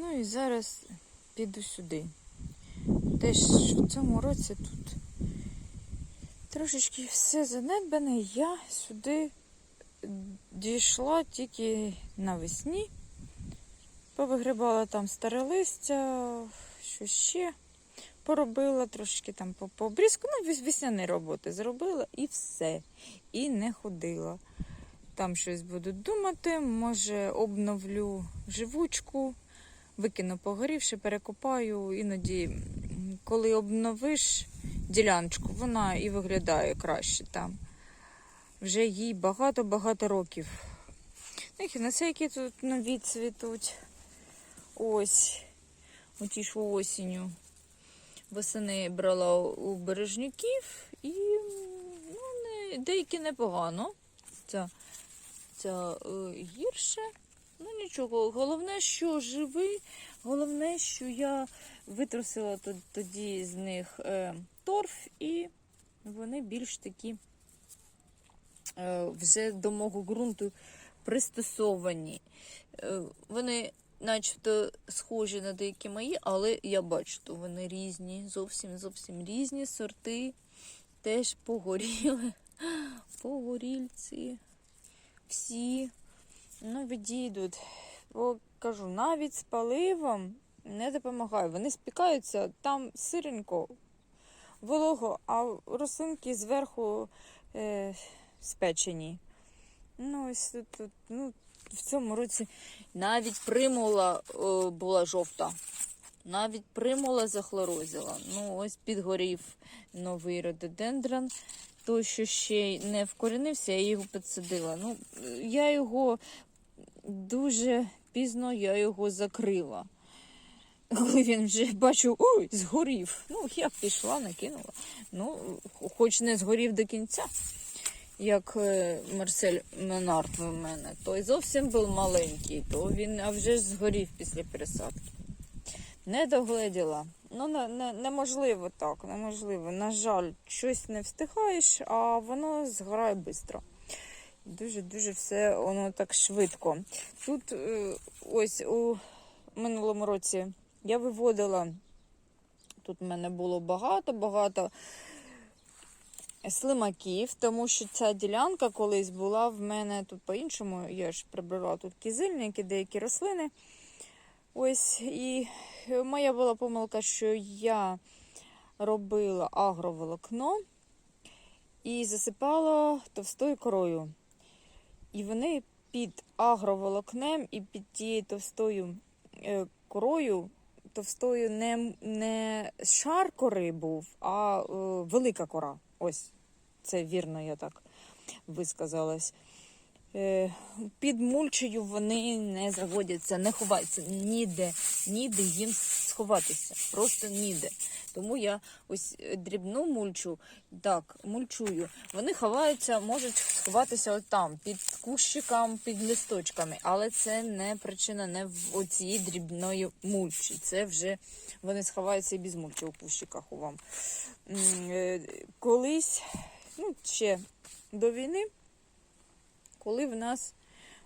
Ну і зараз піду сюди. Теж в цьому році тут трошечки все занедбане. Я сюди дійшла тільки навесні. Повигрібала там старе листя, що ще поробила, трошки там по- по обрізку, ну, весняні роботи зробила і все. І не ходила. Там щось буду думати, може обновлю живучку, викину погорівши, перекопаю. Іноді, коли обновиш діляночку, вона і виглядає краще там. Вже їй багато-багато років. Ну, на які тут нові цвітуть. Ось. Оті ж осінню. Восени брала у бережників і ну, не, деякі непогано. Ця, ця е, гірше. Нічого. Головне, що живий. Головне, що я витрусила тоді з них е, торф, і вони більш такі е, вже до мого ґрунту пристосовані. Е, вони начебто схожі на деякі мої, але я бачу, то вони різні, зовсім зовсім різні сорти. Теж погоріли. Погорільці. Всі ну, відійдуть. Бо кажу, навіть з паливом не допомагає. Вони спікаються там сиренько, волого, а рослинки зверху е, спечені. Ну, ось тут, ну, в цьому році навіть примула е, була жовта. Навіть примула захлорозила. Ну, ось підгорів новий рододендрон. Той, що ще не вкорінився, я його підсадила. Ну, я його дуже пізно я його закрила. Коли він вже бачу, ой, згорів. Ну, я пішла, накинула. Ну, хоч не згорів до кінця як е, Марсель Менард в мене, той зовсім був маленький, то він а вже ж згорів після пересадки. Не догледіла. Ну, не, не, неможливо так, неможливо. На жаль, щось не встигаєш, а воно згорає швидко. Дуже-дуже все воно так швидко. Тут е, ось у минулому році я виводила, тут в мене було багато-багато слимаків, тому що ця ділянка колись була в мене тут по-іншому. Я ж прибрала тут кізильники, деякі рослини. Ось, і моя була помилка, що я робила агроволокно і засипала товстою корою. І вони під агроволокнем і під тією товстою е, корою, товстою не, не шар кори був, а е, велика кора. Ось це вірно, я так висказалась. Е, під мульчею вони не заводяться, не ховаються ніде, ніде їм сховатися, просто ніде. Тому я ось е, дрібну мульчу, так, мульчую. Вони ховаються, можуть сховатися от там, під кущиком, під листочками, але це не причина не в оцій дрібної мульчі. Це вже вони сховаються і без мульчі у кущиках у вам. Е, Колись, ну, ще до війни, коли в нас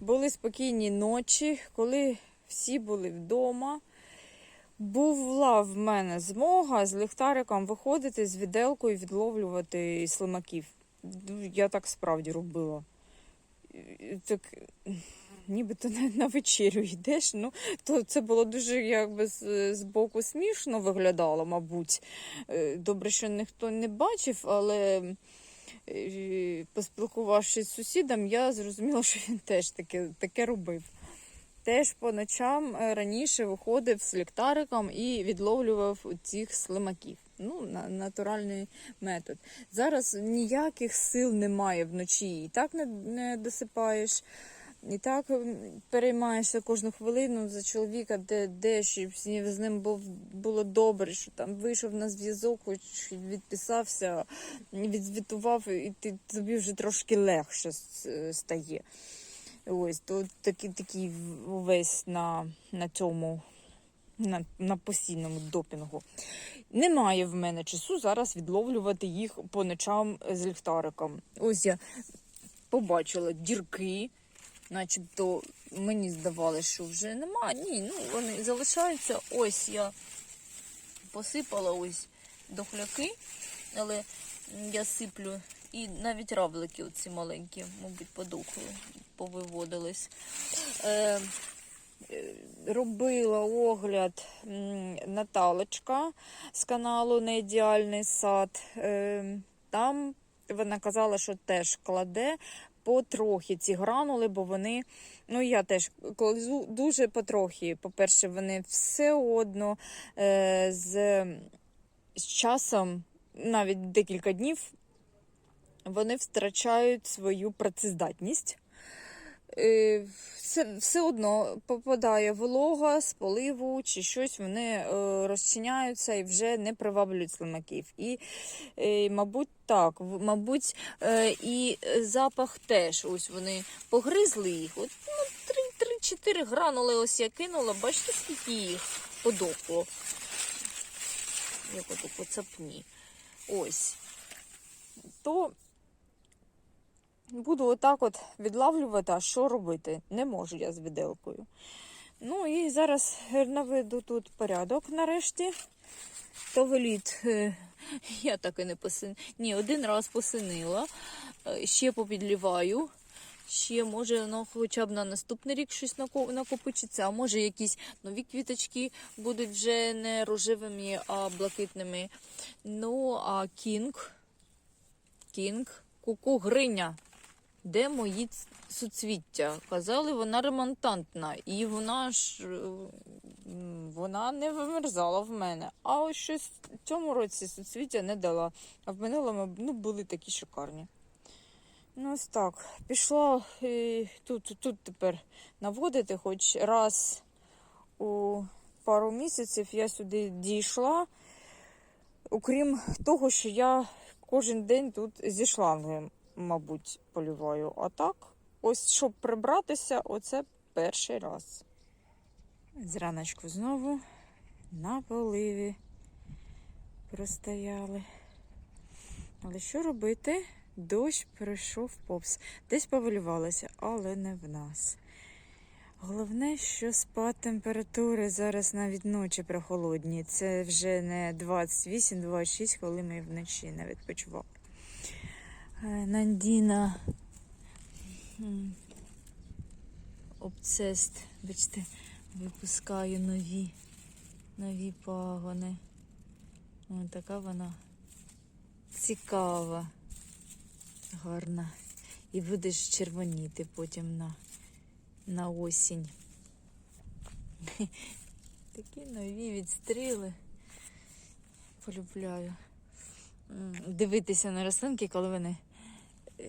були спокійні ночі, коли всі були вдома, була в мене змога з ліхтариком виходити з віделкою відловлювати слимаків. Я так справді робила. Так, нібито на, вечерю йдеш. Ну, то це було дуже якби з, з боку смішно виглядало, мабуть. Е, Добре, що ніхто не бачив, але поспілкувавшись з сусідом, я зрозуміла, що він теж таке, таке робив. Теж по ночам е, раніше виходив з ліктариком і відловлював цих слимаків. Ну, на, натуральний метод. Зараз ніяких сил немає вночі. І так не, не досипаєш, і так переймаєшся кожну хвилину за чоловіка, де, де щоб з ним- був, було добре, що там вийшов на зв'язок, хоч відписався, відзвітував, і ти, тобі вже трошки легше стає. Ось, то такий, такий увесь на, на цьому, на, на постійному допінгу. Немає в мене часу зараз відловлювати їх по ночам з ліхтариком. Ось я побачила дірки, начебто мені здавалося, що вже нема. Ні, ну вони залишаються. Ось я посипала ось дохляки, але я сиплю і навіть равлики оці маленькі, мабуть, подохли, повиводились. Е, е, робила огляд Наталочка з каналу Не ідеальний сад. Е, там вона казала, що теж кладе потрохи ці гранули, бо вони, ну я теж кладу дуже потрохи. По-перше, вони все одно е, з, з часом, навіть декілька днів, вони втрачають свою працездатність. Е, Все, все одно попадає волога з поливу чи щось, вони е, розчиняються і вже не приваблюють слимаків. І, е, мабуть, так, мабуть, і запах теж. Ось вони погризли їх. От, ну, 3-4 гранули ось я кинула. Бачите, скільки їх подохло. Як ото по цапні. Ось. То буду отак от відлавлювати, а що робити? Не можу я з віделкою. Ну і зараз наведу тут порядок нарешті. Тавеліт е, я так і не посинила. Ні, один раз посинила, Е, ще попідліваю. Ще може воно хоча б на наступний рік щось накопичиться, а може якісь нові квіточки будуть вже не рожевими, а блакитними. Ну, а кінг, кінг, куку гриня. Де мої суцвіття? Казали, вона ремонтантна, і вона ж е, вона не вимерзала в мене. А ось щось в цьому році суцвіття не дала. А в минулому ну, були такі шикарні. Ну, ось так. Пішла е, тут, тут тепер наводити, хоч раз у пару місяців я сюди дійшла. Окрім того, що я кожен день тут зі шлангом, мабуть, полюваю. А так, ось щоб прибратися, оце перший раз. Зраночку знову на поливі простояли. Але що робити? Дощ прийшов повз. Десь повилювалося, але не в нас. Головне, що спад температури зараз навіть ночі прохолодні. Це вже не 28-26, коли ми вночі не відпочивали. Е, Нандіна обцест, бачите, випускаю нові, нові пагони. Ось така вона цікава, гарна. І будеш червоніти потім на, на осінь. Такі нові відстріли. Полюбляю. Дивитися на рослинки, коли вони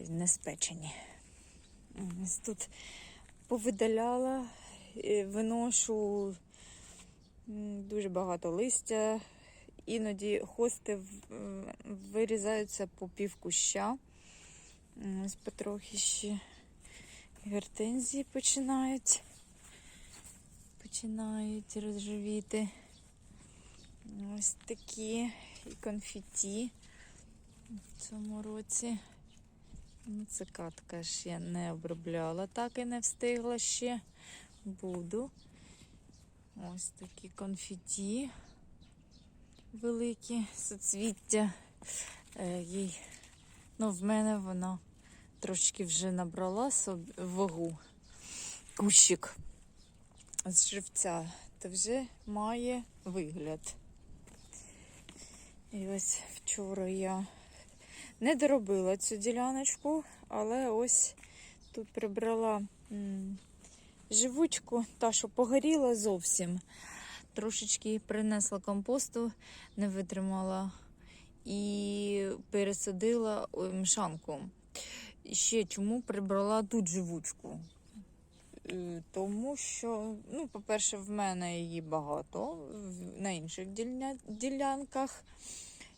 не спечені. Ось тут повидаляла, е, виношу дуже багато листя. Іноді хости вирізаються по пів куща. Ось потрохи ще гортензії починають. Починають розживіти. Ось такі і конфеті в цьому році. Ну, Цикатка ж я не обробляла, так і не встигла ще. Буду. Ось такі конфеті великі соцвіття. Е, ну, в мене вона трошки вже набрала собі вагу. Кущик з живця, то вже має вигляд. І ось вчора я не доробила цю діляночку, але ось тут прибрала м, живучку, та, що погоріла зовсім. Трошечки принесла компосту, не витримала і пересадила мшанку. Ще чому прибрала тут живучку? Е, Тому що, ну, по-перше, в мене її багато на інших дільня- ділянках,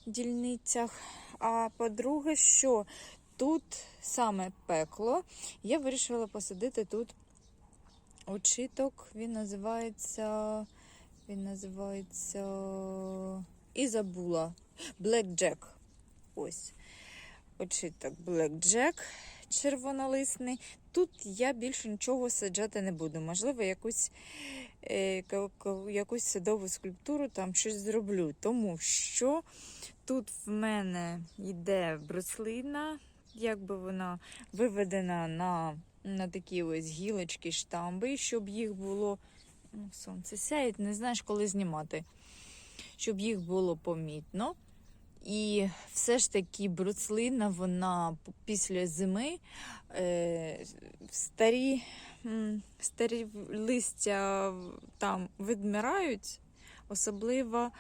дільницях. А по-друге, що тут саме пекло, я вирішила посадити тут очиток. Він називається. Він називається і забула. Black Jack. Ось. Очиток Black червонолисний. Тут я більше нічого саджати не буду. Можливо, якусь, е, якусь садову скульптуру там щось зроблю. Тому що тут в мене йде бруслина, якби вона виведена на, на такі ось гілочки, штамби, щоб їх було. Ну, сонце сяє, не знаєш, коли знімати. Щоб їх було помітно. І все ж таки бруцлина, вона після зими е, старі, старі листя там відмирають, особливо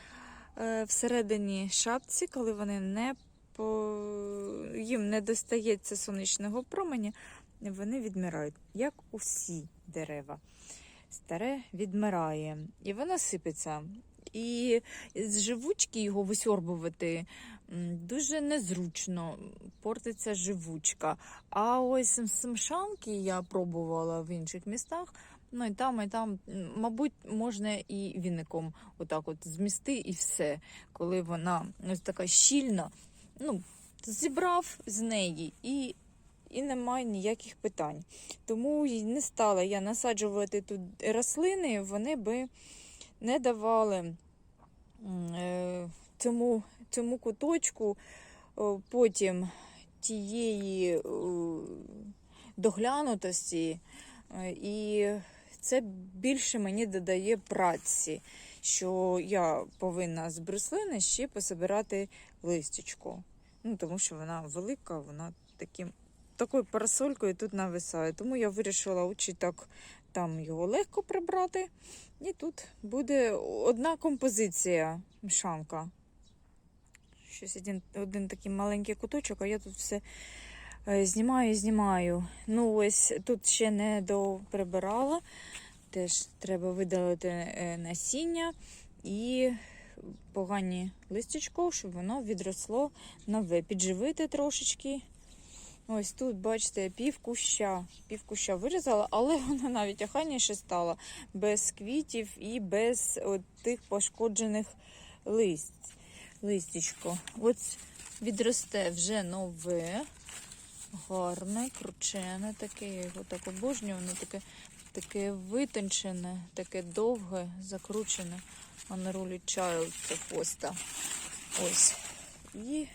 всередині шапці, коли вони не по... їм не достається сонячного променя, вони відмирають, як усі дерева. Старе відмирає, і воно сипеться. І з живучки його висьорбувати дуже незручно, портиться живучка. А ось смшанки я пробувала в інших містах. Ну і там, і там, мабуть, можна і віником отак от змісти і все. Коли вона ось така щільна, ну, зібрав з неї і, і немає ніяких питань. Тому не стала я насаджувати тут рослини, вони би не давали е, цьому, цьому куточку потім тієї е, доглянутості, і це більше мені додає праці, що я повинна з бруслини ще пособирати листячко. Ну, тому що вона велика, вона таким, такою парасолькою тут нависає. Тому я вирішила очі так там його легко прибрати. І тут буде одна композиція мшанка. Щось один, один такий маленький куточок, а я тут все знімаю знімаю. Ну, ось тут ще не доприбирала. Теж треба видалити е, насіння і погані листячко, щоб воно відросло нове. Підживити трошечки. Ось тут, бачите, пів куща, пів куща вирізала, але вона навіть охайніше стала без квітів і без от тих пошкоджених лист, листячко. Ось відросте вже нове, гарне, кручене таке. Я його так обожнюю, воно таке, таке витончене, таке довге, закручене. Unruly Child це поста. Ось. І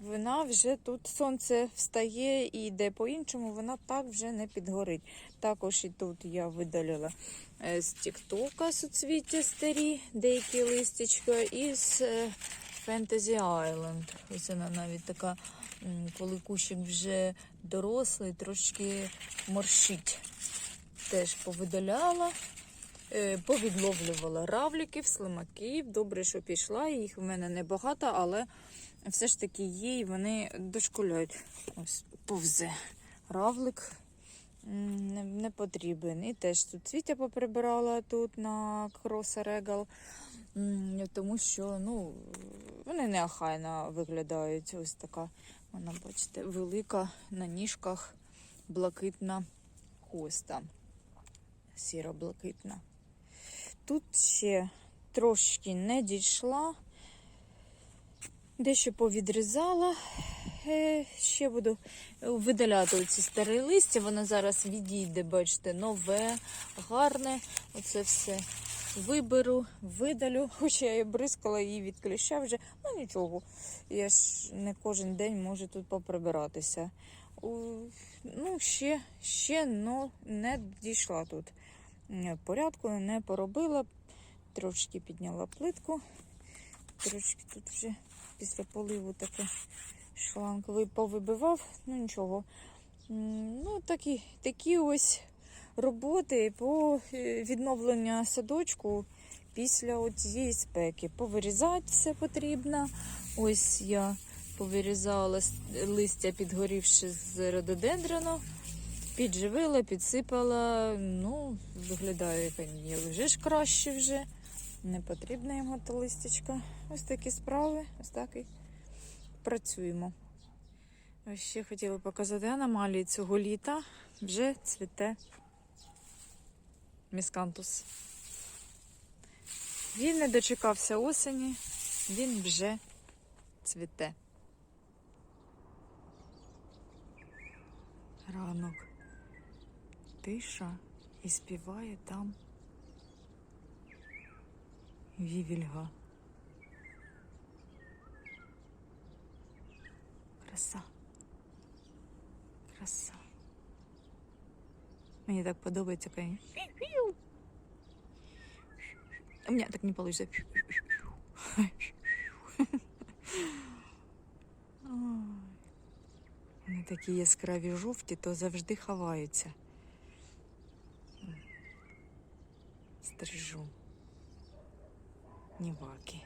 вона вже тут сонце встає і йде по-іншому, вона так вже не підгорить. Також і тут я видалила е, з Тіктока суцвіття старі, деякі листячка, і з е, Fantasy Island. Ось вона навіть така, коли кущик вже дорослий, трошки морщить. Теж повидаляла. Е, Повідловлювала равліків, слимаків. Добре, що пішла. Їх в мене небагато, але все ж таки є, і вони дошкуляють. Ось повзе. Равлик не, не потрібен. І теж тут цвітя поприбирала тут на кроса регал, тому що ну, вони неохайно виглядають. Ось така, вона, бачите, велика на ніжках блакитна хоста. Сіро-блакитна. Тут ще трошки не дійшла. Дещо повідрізала. Е, Ще буду видаляти оці старі листя. Воно зараз відійде, бачите, нове, гарне. Оце все виберу, видалю. Хоча я бризкала її від кліща вже. Ну нічого. Я ж не кожен день можу тут поприбиратися. Ну, ще, ще ну, не дійшла тут. Порядку не поробила. Трошки підняла плитку. Трошки тут вже після поливу таке шланг повибивав, ну нічого. Ну, такі, такі ось роботи по е, відновленню садочку після цієї спеки. Повирізати все потрібно. Ось я повирізала листя, підгорівши з рододендрону. Підживила, підсипала. Ну, виглядає вже ж краще вже. Не потрібна йому та листячка. Ось такі справи, ось так і працюємо. Ще хотіла показати аномалії цього літа. Вже цвіте міскантус. Він не дочекався осені, він вже цвіте. ранок. Тиша і співає там вівільга. Краса. Краса. Мені так подобається, коли... У меня так не получится. Вони такі яскраві жовті, то завжди ховаються. Стрижу. Ніваки.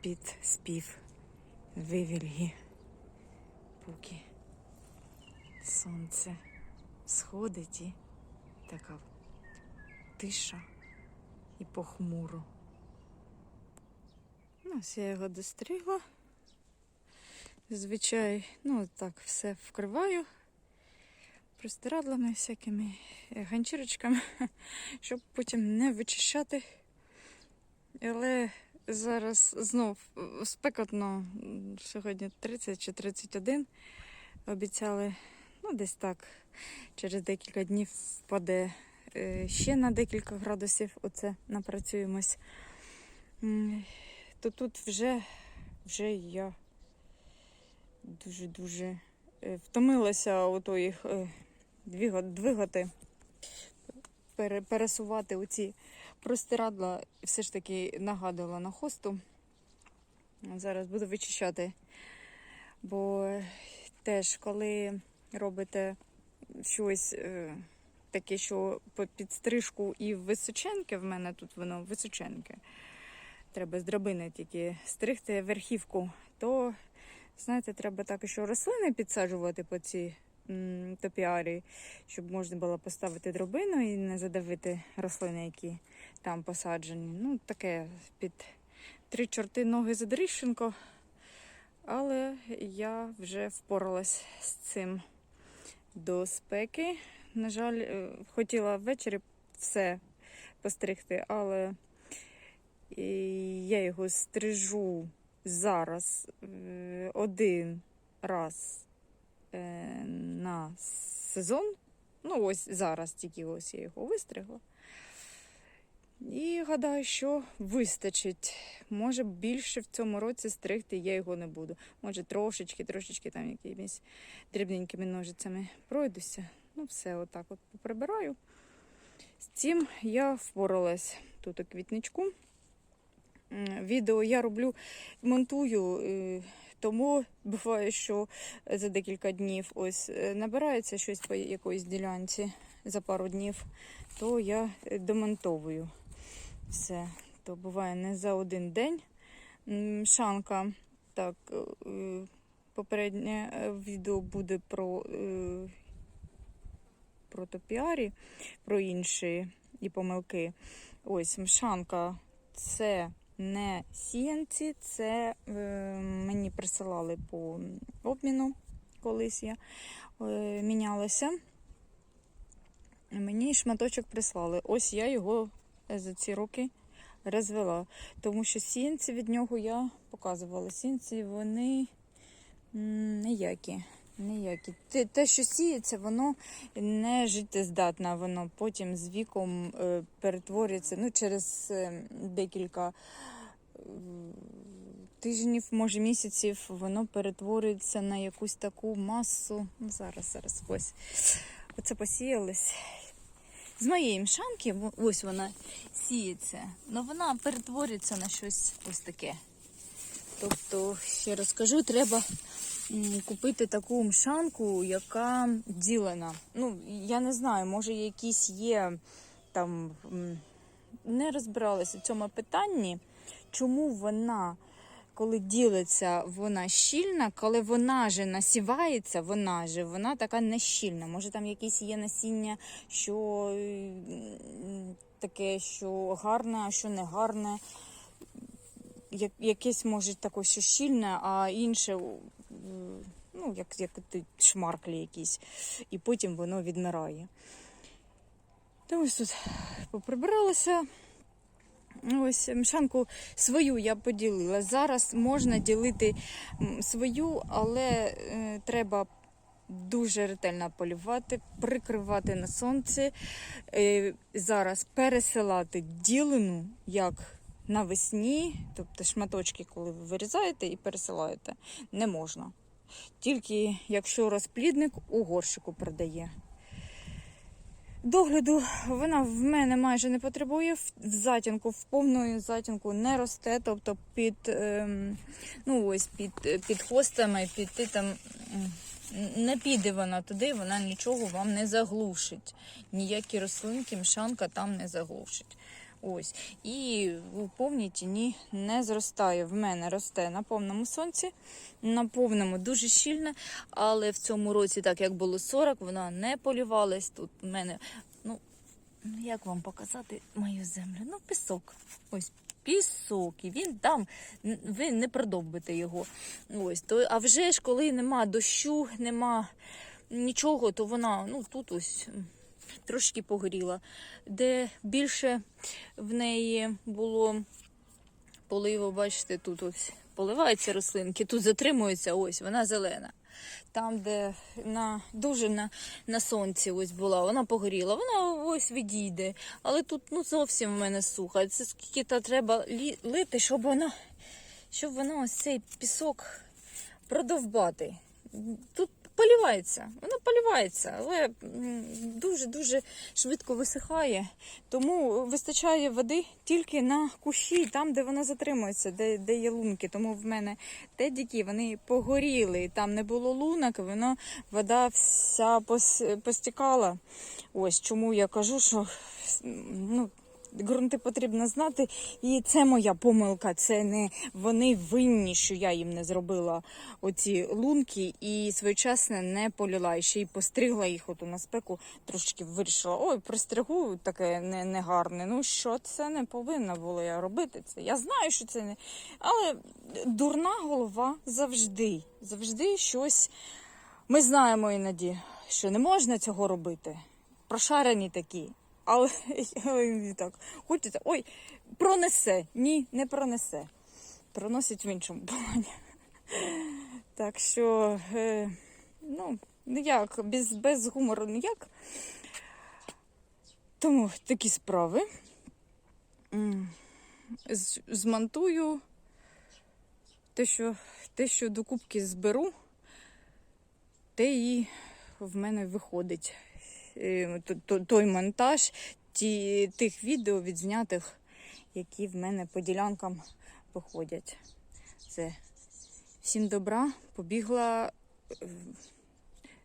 Під спів вивільги. Поки сонце сходить і така тиша і похмуро. Ну, я його достригла. Зазвичай, ну так, все вкриваю простирадлами всякими ганчірочками, щоб потім не вичищати. Але зараз знов спекотно, сьогодні 30 чи 31. Обіцяли, ну, десь так, через декілька днів впаде е, ще на декілька градусів. Оце напрацюємось. То тут вже, вже я дуже-дуже е, втомилася ото їх е, двигати, пересувати оці простирадла. Все ж таки нагадувала на хосту. Зараз буду вичищати. Бо теж, коли робите щось е, таке, що під стрижку і височеньке, в мене тут воно височеньке, треба з драбини тільки стригти верхівку, то, знаєте, треба так ще рослини підсаджувати по цій топіарі, щоб можна було поставити дробину і не задавити рослини, які там посаджені. Ну, таке під три чорти ноги задрищенко. Але я вже впоралась з цим до спеки. На жаль, е, хотіла ввечері все постригти, але я його стрижу зараз е, один раз е, на сезон. Ну, ось зараз тільки ось я його вистригла. І гадаю, що вистачить. Може, більше в цьому році стригти я його не буду. Може, трошечки, трошечки там якимись дрібненькими ножицями пройдуся. Ну, все, отак от поприбираю. З цим я впоралась тут у квітничку. Відео я роблю, монтую, е, тому буває, що за декілька днів ось е, набирається щось по якоїсь ділянці за пару днів, то я е, демонтовую все. То буває не за один день. Шанка, так, е, попереднє е, відео буде про, е, про топіарі, про інші і помилки. Ось мшанка це не сіянці, це е, мені присилали по обміну, колись я е, мінялася. Мені шматочок прислали. Ось я його за ці роки розвела. Тому що сіянці від нього я показувала. Сіянці вони ніякі. Ніякі. Те, що сіється, воно не життєздатне, воно потім з віком е, перетворюється ну, через е, декілька е, тижнів, може місяців, воно перетворюється на якусь таку масу. Ну, зараз, зараз, ось. Оце посіялось. З моєї мшанки, ось вона сіється, але вона перетворюється на щось ось таке. Тобто, ще раз кажу, треба купити таку мшанку, яка ділена. Ну, я не знаю, може якісь є там. Не розбиралася в цьому питанні, чому вона, коли ділиться, вона щільна, коли вона же насівається, вона же вона така нещільна. Може там якісь є насіння, що таке, що гарне, а що не гарне. Якесь може таке, що щільне, а інше, ну, як, як шмарклі якісь, і потім воно відмирає. Та ось тут поприбиралася. Ось мшанку свою я поділила. Зараз можна ділити свою, але е, треба дуже ретельно полювати, прикривати на сонці. Е, зараз пересилати ділену, як навесні, тобто шматочки, коли ви вирізаєте і пересилаєте, не можна. Тільки якщо розплідник у горщику продає. Догляду вона в мене майже не потребує. В затінку, в повну затінку не росте, тобто під, ем, ну ось під, під хостами, під там не піде вона туди, вона нічого вам не заглушить. Ніякі рослинки, мшанка там не заглушить. Ось. І у повній не зростає. В мене росте на повному сонці, на повному дуже щільно, але в цьому році, так як було 40, вона не полювалась. Тут в мене, ну, як вам показати мою землю? Ну, пісок. Ось пісок. І він там, ви не продовбите його. Ось, то, а вже ж, коли нема дощу, нема нічого, то вона, ну, тут ось. Трошки погоріла, де більше в неї було поливу, бачите, тут ось поливаються рослинки, тут затримується, ось вона зелена. Там, де на, дуже на, на сонці ось була, вона погоріла, вона ось відійде. Але тут ну, зовсім в мене суха. Це скільки то треба лити, щоб вона, щоб вона ось цей пісок продовбати. Тут полівається, вона полівається, але дуже-дуже швидко висихає. Тому вистачає води тільки на кущі, там, де вона затримується, де, де є лунки. Тому в мене тедіки вони погоріли. Там не було лунок, воно вода вся пос- постікала. Ось чому я кажу, що ну, ґрунти потрібно знати. І це моя помилка. Це не вони винні, що я їм не зробила оці лунки і своєчасно не поліла. І ще й постригла їх от на спеку, трошки вирішила. Ой, пристригу таке не, негарне. Ну що це не повинна була я робити це. Я знаю, що це не. Але дурна голова завжди, завжди щось. Ми знаємо іноді, що не можна цього робити. Прошарені такі. Але так, хочеться, ой, пронесе. Ні, не пронесе. Проносить в іншому плані. Так що, е, ну, ніяк, без, без гумору ніяк. Тому такі справи. Змонтую те, що, те, що до кубки зберу, те і в мене виходить той монтаж ті, тих відео відзнятих, які в мене по ділянкам виходять. Це всім добра, побігла,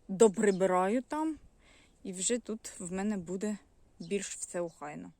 доприбираю там, і вже тут в мене буде більш все охайно.